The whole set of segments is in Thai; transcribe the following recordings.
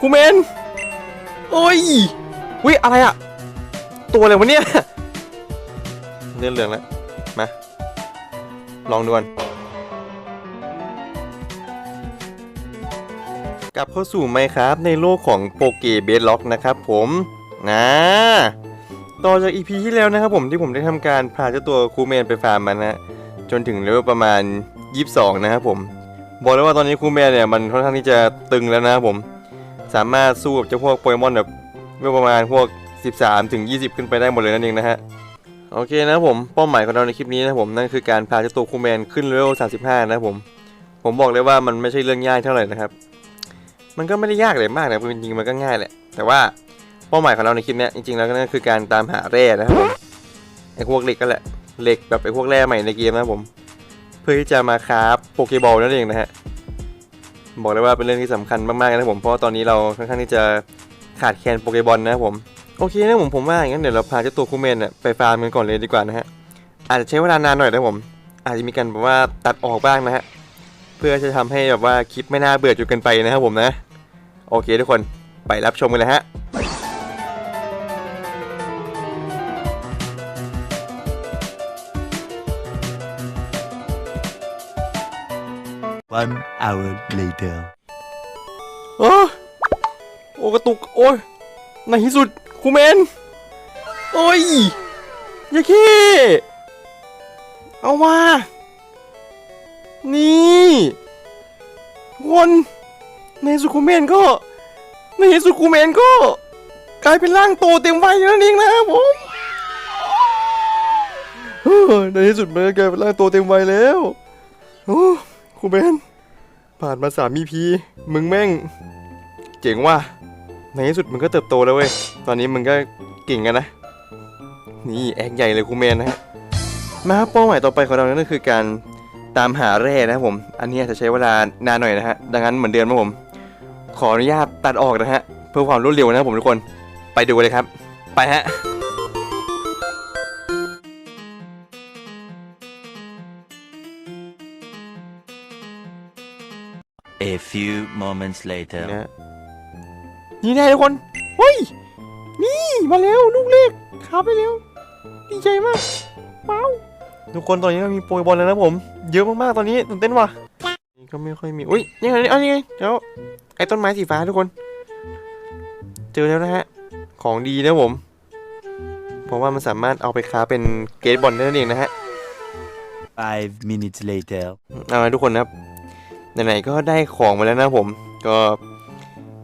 กูเมนโอ้ยวิอะไรอะตัวอะไรวะเนี่ยเลื่อนเหลืองแล้วมาลองดูกันกลับเข้าสู่ไมครับในโลกของโปเกเบสล็อกนะครับผมนะต่อจาก EP ที่แล้วนะครับผมที่ผมได้ทำการพาเจ้าตัวคูเมนไปฟาร์มมันนะจนถึงเลเวลประมาณ 22 นะครับผม บอกเลยว่าตอนนี้คูเมนเนี่ยมันค่อนข้างที่จะตึงแล้วนะครับผม สามารถสู้กับเจ้าพวกโปเกมอนแบบเลเวลประมาณพวก 13 ถึง 20 ขึ้นไปได้หมดเลยนั่นเองนะฮะ โอเคนะครับผมเป้าหมายของเราในคลิปนี้นะผมนั่นคือการพาเจ้าตัวคูแมนขึ้นเลเวล 35 นะครับผม ผมบอกเลยว่ามันไม่ใช่เรื่องยากเท่าไหร่นะครับ มันก็ไม่ได้ยากเลยมากนะจริงๆมันก็ง่ายแหละ แต่ว่าเป้าหมายของเราในคลิปนี้จริงๆแล้วก็นั่นคือการตามหาแร่นะครับผมไอ้พวกเหล็กก็แหละเหล็กแบบไอ้พวกแร่ใหม่ในเกมนะผม เพื่อที่จะมาคราฟโปเกบอลนั่นเองนะฮะ บอกเลยว่าเป็นเรื่องที่สำคัญมากๆนะครับผมเพราะว่าตอนนี้เราค่อนข้างที่จะขาดแคลนโปเกบอลนะครับผมโอเคนะผมผมว่าอย่างนั้นเดี๋ยวเราพาเจ้าตัวคูเมนอะไปฟาร์มกันก่อนเลยดีกว่านะฮะอาจจะใช้เวลานานหน่อยนะผม อาจจะมีการแบบว่าตัดออกบ้างนะฮะเพื่อจะทำให้แบบว่าคลิปไม่น่าเบื่อจนเกินไปนะครับผมนะ โอเคทุกคนไปรับชมกันเลยฮะ One hour later. โอ้โอกระตุก โอ้ยในที่สุดคูเมน โอ้ยยาขี้เอามา นี่ทุกคนในที่สุดคูเมนก็ ในที่สุดคูเมนก็ กลายเป็นร่างโตเต็มวัยแล้วนั่นเองนะครับผมในที่สุดมันก็กลายเป็นร่างโตเต็มวัยแล้ว โอ้คูเมน ผ่านมาสาม EP มึงแม่ง เจ๋งว่ะในที่สุดมึงก็เติบโตแล้วเว้ย ตอนนี้มึงก็เก่งกันนะ นี่แอกใหญ่เลยคูเมนนะฮะ มาครับเป้าหมายต่อไปของเรานั่นก็คือการตามหาแร่นะครับผม อันนี้จะใช้เวลานานหน่อยนะฮะ ดังนั้นเหมือนเดิมนะผม ขออนุญาตตัดออกนะฮะ เพื่อความรวดเร็วนะครับผมทุกคน ไปดูเลยครับ ไปฮะ A few moments later. นะฮะนี่แน่ทุกคนเฮ้ย นี่มาแล้วลูกเล็กขับไปเร็วดีใจมากว้าวทุกคนตอนนี้เรามีโปรยบอลแล้วนะผม เยอะมากๆตอนนี้ตื่นเต้นว่ะนี่ก็ไม่ค่อยมีอุ้ยยังไงอันนี้ไงเดี๋ยวไอ้ต้นไม้สีฟ้าทุกคน เจอแล้วนะฮะ ของดีนะผมเพราะว่ามันสามารถเอาไปค้าเป็นเกตบอลได้นั่นเองนะฮะ Five minutes later. เอาละทุกคนนะครับ ไหนๆก็ได้ของมาแล้วนะผม ก็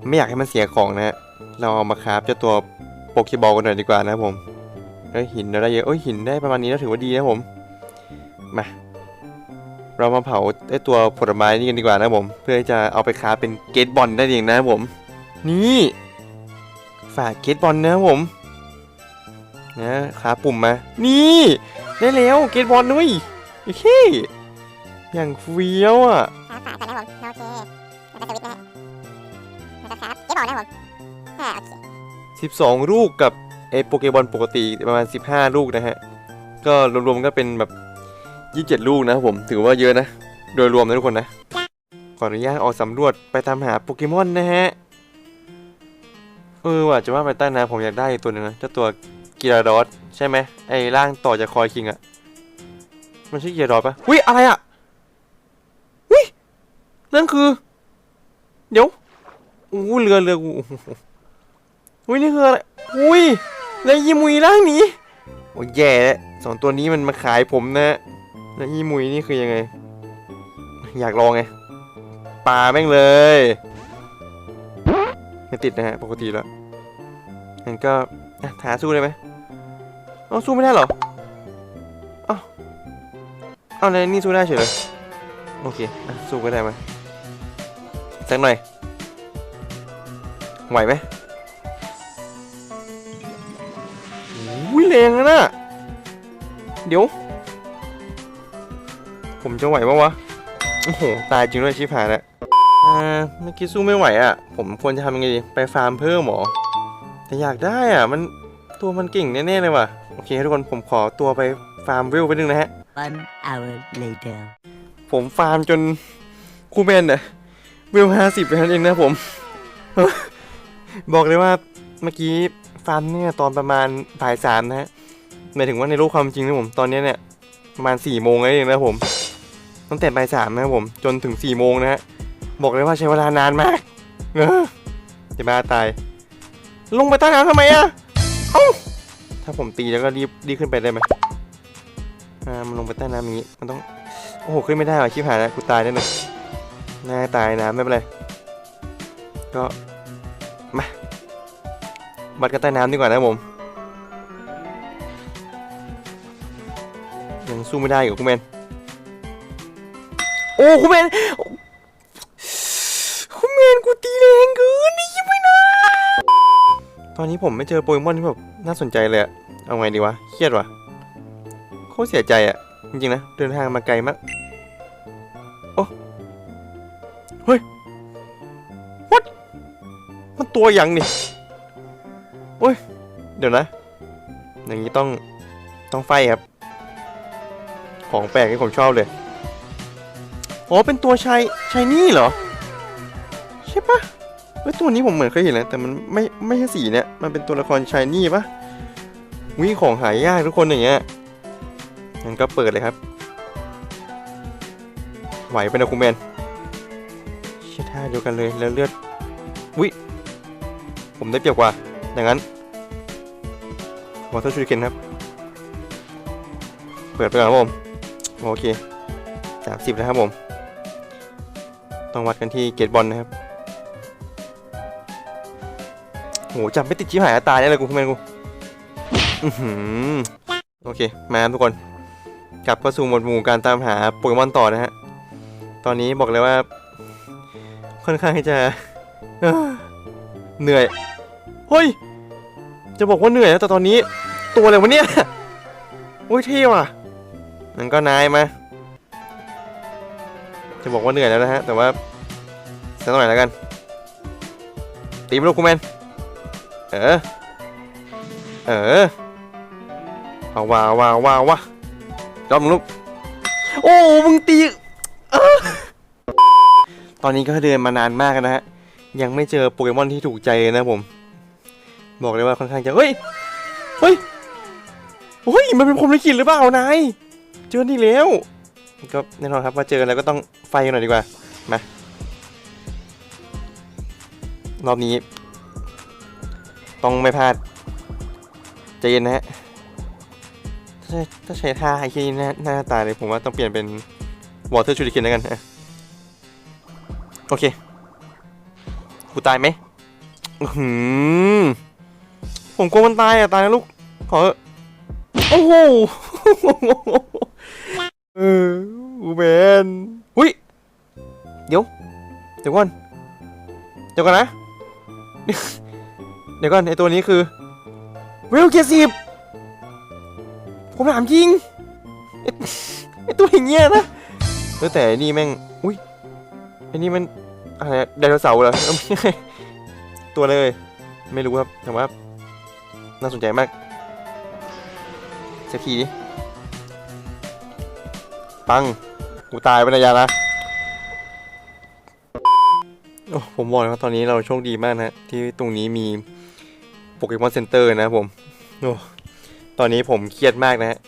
ไม่อยากให้มันเสียของนะเราเอามาคราฟเจ้าตัวโปเกบอลกันหน่อยดีกว่านะผมเอ้ยหินเราได้เยอะเอ้ยหินได้ประมาณนี้แล้วถือว่าดีนะผม มา เรามาเผาไอตัวผลไม้นี่กันดีกว่านะผม เพื่อจะเอาไปคราฟเป็นเกตบอลได้เองนะผม นี่ฝากเกตบอลนะผมนะคราฟปุ่มมา นี่ ได้แล้วเกตบอลด้วยโอเคอย่างเฟี้ยวอะ 12 ลูกกับไอ้โปเกบอลปกติประมาณ 15 ลูกนะฮะ ก็รวมๆก็เป็นแบบ 27 ลูกนะผมถือว่าเยอะนะ โดยรวมนะทุกคนนะ ขออนุญาตออกสำรวจไปตามหาโปเกมอนนะฮะ เออว่าจะว่าไปใต้น้ำผมอยากได้ตัวนึงนะเจ้าตัวกีราดอสใช่ไหมไอ้ร่างต่อจากคอยคิงอะมันใช่กีราดอสปะอุ้ยอะไรอะอุ้ยนั่นคือ เดี๋ยวอู้เรือเรือกู อุ้ยนี่คืออะไรอุ้ยแล้วยีมุยร่างนี้โอ้ยแย่แล้วสองตัวนี้มันมาขายผมนะแล้วยีมุยนี่คือยังไง อยากลองไงปลาแม่งเลย ไม่ติดนะฮะปกติแล้วงั้นก็อะท้าสู้ได้ไหมเอ้าสู้ไม่ได้เหรอเอ้าเอาอะไรนี่สู้ได้เฉยเลยโอเคสู้ก็ได้ไหมสักหน่อยไหวไหม อุ้ยแรงนะน่ะเดี๋ยว ผมจะไหวปะวะ โอ้โห ตายจริงด้วยชิบหายแล้วอ่าเมื่อกี้สู้ไม่ไหวอะ ผมควรจะทำยังไงดี ไปฟาร์มเพิ่มเหรอแต่อยากได้อะ มันตัวมันเก่งแน่ๆเลยว่ะ โอเคทุกคนผมขอตัวไปฟาร์มวิวไปนึงนะฮะ One hour later. ผมฟาร์มจนคูแมนเนี่ยวิวห้าสิบไปนั่นเองนะผม บอกเลยว่าเมื่อกี้ ฟันเนี่ยตอนประมาณบ่ายสามนะฮะหมายถึงว่าในโลกความจริงนะผมตอนนี้เนี่ยประมาณสี่โมงแล้วเองนะผมตั้งแต่บ่ายสามนะครับผมจนถึงสี่โมงนะฮะบอกเลยว่าใช้เวลานานมากเออจะบ้าตาย ลงไปใต้น้ำทำไมอะเอ้าถ้าผมตีแล้วก็รีบรีบขึ้นไปได้ไหมอ่ามันลงไปใต้น้ำอย่างนี้มันต้องโอ้โหขึ้นไม่ได้ว่ะชิบหายแล้วกูตายแน่เลยน่าตายนะไม่เป็นไรก็มา วัดกันใต้น้ำดีกว่านะผมยังสู้ไม่ได้กับคุณแมนโอ้คุณแมนคุณแมนกูตีแรงเกินนี่ยังไม่นะตอนนี้ผมไม่เจอโปเกมอนที่แบบน่าสนใจเลยอะเอาไงดีวะเครียดวะโคตรเสียใจอะจริงๆนะเดินทางมาไกลมากโอ้เฮ้ย what มันตัวอย่างนี่ เดี๋ยวนะ อย่างนี้ต้องต้องไฟครับ ของแปลกที่ผมชอบเลยอ๋อเป็นตัวชายชายนี่เหรอ ใช่ปะเฮ้ยตัวนี้ผมเหมือนเคยเห็นแล้วแต่มันไม่ไม่ใช่สีเนี่ยมันเป็นตัวละครชายนี่ปะวิของหายากทุกคนอย่างเงี้ยงั้นก็เปิดเลยครับไหวไปนะคุณแมนเชี่ยท่าเดียวกันเลยแล้วเลือดวิผมได้เปรียบกว่า อย่างนั้นวอเตอร์ชูริเคนครับ เปิดไปก่อนครับผม โอเคสามสิบแล้วครับผม ต้องวัดกันที่เกตบอลนะครับโหจับไม่ติดชิบหายตายได้เลยกูคุณแมนกูโอเค มาครับทุกคน กลับเข้าสู่หมวดหมู่การตามหาโปเกมอนต่อนะฮะ ตอนนี้บอกเลยว่า ค่อนข้างที่จะ เหนื่อย เฮ้ย จะบอกว่าเหนื่อยนะแต่ตอนนี้ ตัวอะไรวะเนี่ยโอ้ยเท่ว่ะนั่นก็นายมา จะบอกว่าเหนื่อยแล้วนะฮะ แต่ว่าสักหน่อยแล้วกัน ตีมลูกคูแมน เออ เออเอาว้าวว้าวว้าววะรอมลูก โอ้ มึงตี ตอนนี้ก็เดินมานานมากนะฮะ ยังไม่เจอโปเกมอนที่ถูกใจเลยนะผม บอกเลยว่าค่อนข้างจะเฮ้ยเฮ้ยเฮ้ยมันเป็นพรหมลิขิตหรือเปล่านายเจอที่แล้วก็แน่นอนครับว่าเจอแล้วก็ต้องไฟกันหน่อยดีกว่ามารอบนี้ ต้องไม่พลาดใจเย็นนะฮะถ้าถ้าใช้ท่าไอ้ที่หน้าหน้าตาเลยผมว่าต้องเปลี่ยนเป็นวอเตอร์ชูริเคนแล้วกันอะโอเคกูตายไหมอื้อหือ ผมกลัวมันตายอะตายนะลูก ขอ โอ้โหเอออูแมนหุ้ย เดี๋ยว เดี๋ยวก่อน เดี๋ยวก่อนนะ เดี๋ยวก่อนไอตัวนี้คือเวลเกียร์สิบผมถามจริงไอตัวอย่างเงี้ยนะเออแต่นี่แม่ง อุ้ยไอนี่มันอะไรไดโนเสาร์เหรอ ตัวเลย ไม่รู้ครับแต่ว่า น่าสนใจมากสักทีดิปัง กูตายไปนะยานะโอ้ผมบอกเลยว่าตอนนี้เราโชคดีมากนะที่ตรงนี้มีโปเกมอนเซ็นเตอร์นะผมโอ้ตอนนี้ผมเครียดมากนะฮะ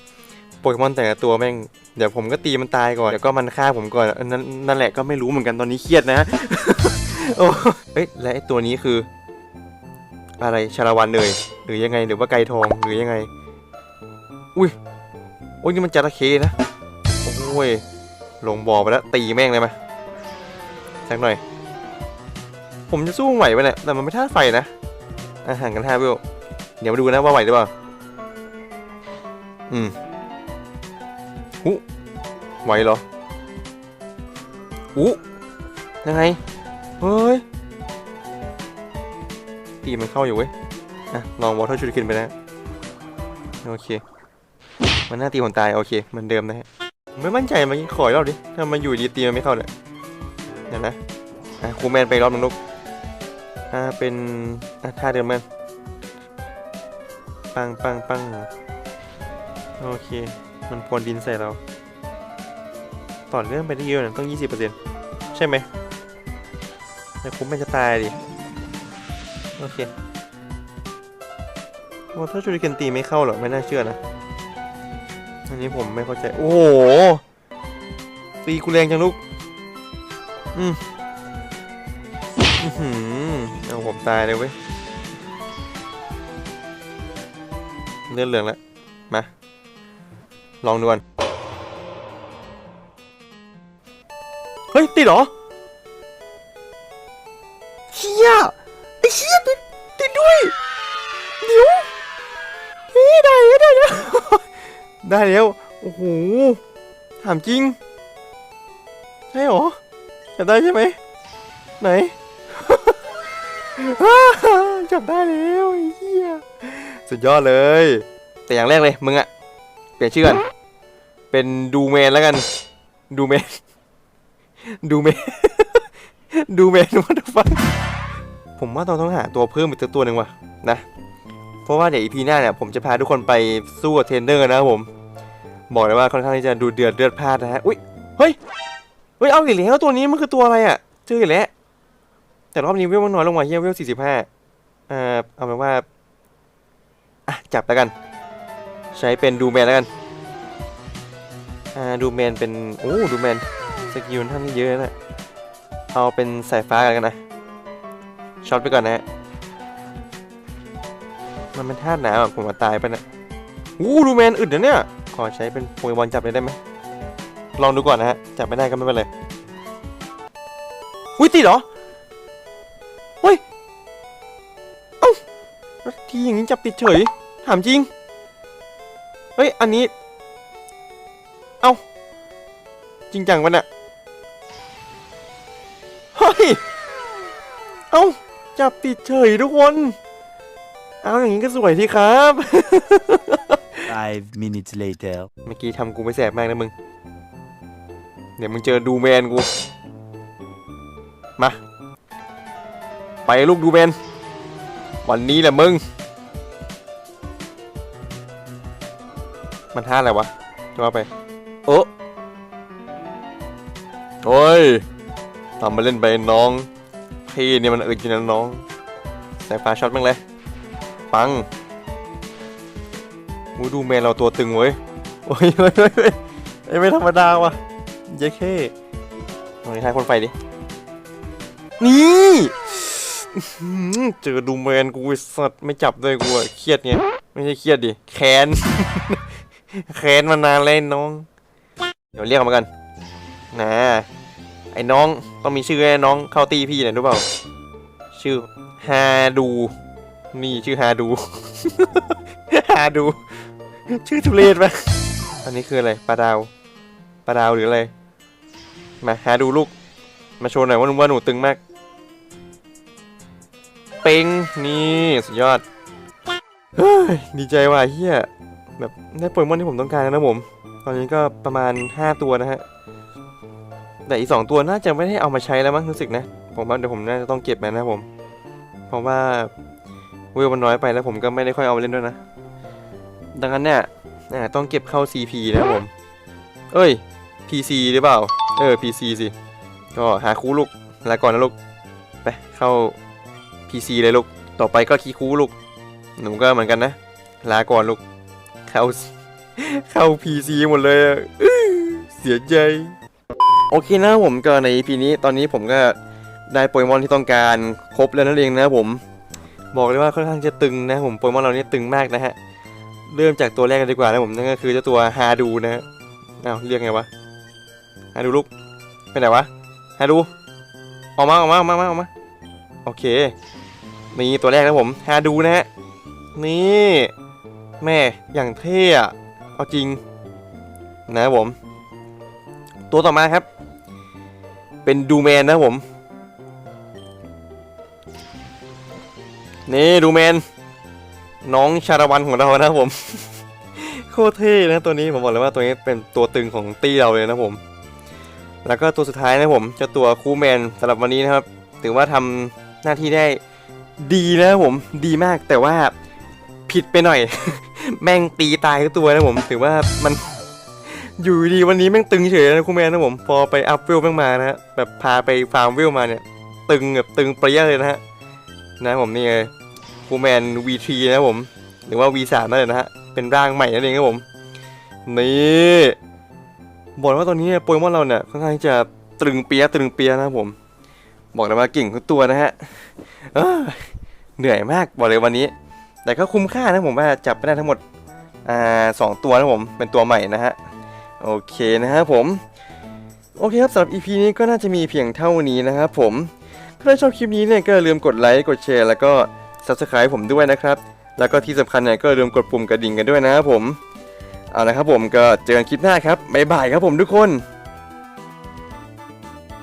โปเกมอนแต่ละตัวแม่งเดี๋ยวผมก็ตีมันตายก่อนเดี๋ยวก็มันฆ่าผมก่อนนั่นนั่นแหละก็ไม่รู้เหมือนกันตอนนี้เครียดนะโอ้เอ้ยและไอตัวนี้คือ อะไรชาลวันเลย หรือยังไงหรือว่าไก่ทองหรือยังไง อุ้ยโอ้ยนี่มันจระเข้นะโอ้ยลงบ่อไปแล้วตีแม่งเลยมาสักหน่อย ผมจะสู้ไหวไปแหละแต่มันไม่ท่าไฟนะอาห่างกันห้าวิวเดี๋ยวมาดูนะว่าไหวหรือเปล่าอืมหูไหวเหรอหูยังไงเฮ้ยตีมันเข้าอยู่เว้ย อะลองวอเตอร์ชูริเคนไปนะโอเค มันน่าตีผมตายโอเคเหมันเดิมนะฮะไม่มั่นใจเมื่อกี้ขออีกรอบดิถ้ามันอยู่ดีตีมันไม่เข้าเนี่ยเดี๋ยวนะอะครูแมนไปรอบนึงลูกอ่าเป็นอะท่าเดิมมันปังปังปังโอเค มันพรวนดินใส่เรา ต่อเนื่องไปได้เยอะนะต้อง 20%ใช่ไหมแต่ครูแมนจะตายดิ โอเค ว่าถ้าชูริเคนตีไม่เข้าหรอไม่น่าเชื่อนะ อันนี้ผมไม่เข้าใจ โอ้โห ตีกูแรงจังลูก อืมอื้อหือเอาผมตายเลยเว้ย เลือดเหลืองแล้ว มา ลองดูกันเฮ้ย ติดเหรอเฮียไอ้เฮียติดติดด้วย เดี๋ยว ได้แล้วได้แล้วได้แล้วโอ้โหถามจริง ใช่หรอจับได้ใช่ไหมไหนจับได้แล้วไอ้เฮียสุดยอดเลย แต่อย่างแรกเลยมึงอะเปลี่ยนชื่อกันเป็นดูแมนแล้วกัน ดูแมนดูแมนดูแมนวัตฟังผมว่าเราต้องหาตัวเพิ่มอีกตัวหนึ่งว่ะนะ เพราะว่าเดี๋ยวอีพีหน้าเนี่ยผมจะพาทุกคนไปสู้กับเทรนเนอร์นะครับผม บอกเลยว่าค่อนข้างที่จะดูเดือดเลือดพลาดนะฮะอุ้ยเฮ้ยเฮ้ยเอาอีกแล้วตัวนี้มันคือตัวอะไรอะเจออีกแล้วแต่รอบนี้เวลมันน้อยลงมาเฮียเวลสี่สิบห้าอ่าเอาเป็นว่าอะจับแล้วกัน ใช้เป็นดูแมนแล้วกันอ่าดูแมนเป็นโอ้ดูแมนสกิลท่านนี่เยอะนะเอาเป็นสายฟ้ากันนะช็อตไปก่อนนะฮะ มันเป็นธาตุหนาวอะผมมาตายไปนะอู้ดูแมนอึดนะเนี่ย ขอใช้เป็นโปเกมอนจับเลยได้ไหม ลองดูก่อนนะฮะ จับไม่ได้ก็ไม่เป็นไรอุ้ยติดเหรอเฮ้ย เอ้าแล้วทีอย่างนี้จับติดเฉย ถามจริง เฮ้ย อันนี้ เอ้า จริงจังปะเนี่ยเฮ้ย เอ้า จับติดเฉยทุกคน เอาอย่างนี้ก็สวยทีครับ Five minutes later. เมื่อกี้ทำกูไม่แสบมากนะมึง เดี๋ยวมึงเจอดูแมนกู มา ไปลูกดูแมน วันนี้แหละมึง มันท่าอะไรวะจะว่าไป โอ้โอ้ยทำมาเล่นไปน้อง พี่เนี่ยมันอึดอยู่นะน้อง สายฟ้าช็อตมึงเลย ปังมูดูแมนเราตัวตึงเว้ยโอ้ยเฮ้ยเฮ้ยเฮ้ยไอ้ไม่ธรรมดาว่ะเย้เข้ลองนี้ทายคนไฟดิ นี่เจอดูแมนกูสัตว์ไม่จับด้วยกูอะเครียดไงไม่ใช่เครียดดิแค้นแค้นมานานเลยน้อง เดี๋ยวเรียกมากันนะไอ้น้องต้องมีชื่อให้น้องเข้าตีพี่หน่อยรู้เปล่า ชื่อฮาดู นี่ชื่อฮาดู ฮาดู ชื่อทุเรศปะอันนี้คืออะไรปลาดาวปลาดาวหรืออะไร มาหาดูลูก มาโชว์หน่อยว่าหนูว่าหนูตึงมาก เป่งนี่สุดยอด เฮ้ยดีใจว่ะเฮียแบบได้โปเกมอนที่ผมต้องการแล้วนะผม ตอนนี้ก็ประมาณ 5 ตัวนะฮะ แต่อีก 2 ตัวน่าจะไม่ได้เอามาใช้แล้วมั้งรู้สึกนะ ผมว่าเดี๋ยวผมน่าจะต้องเก็บมันนะผม เพราะว่า เวลมันน้อยไปแล้วผมก็ไม่ได้ค่อยเอามาเล่นด้วยนะ ดังนั้นเนี่ยต้องเก็บเข้า CP นะครับผม เอ้ย PC หรือเปล่า เออ PC สิก็หาคูลูกลาก่อนนะลูก ไปเข้า PC เลยลูก ต่อไปก็คีคูลูก หนูก็เหมือนกันนะ ลาก่อนลูก เข้า เข้า PC หมดเลยเสียใจ โอเคนะผมก็ใน EP นี้ตอนนี้ผมก็ได้โปเกมอนที่ต้องการครบแล้วนั่นเองนะผม บอกเลยว่าค่อนข้างจะตึงนะผมโปเกมอนเรานี่ตึงมากนะฮะ เริ่มจากตัวแรกกันดีกว่านะผมนั่นก็คือเจ้าตัวฮาดูนะฮะอ้าวเรียกไงวะฮาดูลูกไปไหนวะฮาดูออกมาออกมาออกมาออกมาออกมาโอเคนี่ตัวแรกนะผมฮาดูนะฮะนี่แม่อย่างเท่อะเอาจริงนะครับผม ตัวต่อมาครับ เป็นดูแมนนะผม นี่ดูแมน น้องชาละวันของเรานะผม โคตรเท่นะตัวนี้ผมบอกเลยว่าตัวนี้เป็นตัวตึงของตี้เราเลยนะผม แล้วก็ตัวสุดท้ายนะผมเจ้าตัวคูแมนสำหรับวันนี้นะครับ ถือว่าทำหน้าที่ได้ดีนะผมดีมากแต่ว่าผิดไปหน่อย แม่งตีตายทุกตัวนะผมถือว่ามันอยู่ดีวันนี้แม่งตึงเฉยนะคูแมนนะผมพอไปอัพเวลแม่งมานะฮะแบบพาไปฟาร์มเวลมาเนี่ย ตึงแบบตึงเปรี้ยเลยนะฮะนะผมนี่เลย คูแมน V3 นะผม หรือว่า V3 นั่นเลยนะฮะ เป็นร่างใหม่นั่นเองครับผม นี่บอกว่าตอนนี้เนี่ยโปเกมอนเราเนี่ยค่อนข้างจะตรึงเปียตรึงเปียนะครับผม บอกเลยว่าเก่งทุกตัวนะฮะเหนื่อยมากบอกเลยวันนี้ แต่ก็คุ้มค่านะผมว่าจับไปได้ทั้งหมดอ่าสองตัวนะผมเป็นตัวใหม่นะฮะโอเคนะครับผมโอเคครับสำหรับ EP นี้ก็น่าจะมีเพียงเท่านี้นะครับผมถ้าชอบคลิปนี้เนี่ยก็อย่าลืมกดไลค์ กดแชร์ แล้วก็ Subscribe ผมด้วยนะครับ แล้วก็ที่สำคัญเนี่ยก็อย่าลืมกดปุ่มกระดิ่งกันด้วยนะครับผม เอาละครับผมก็เจอกันคลิปหน้าครับบ๊ายบายครับผมทุกคน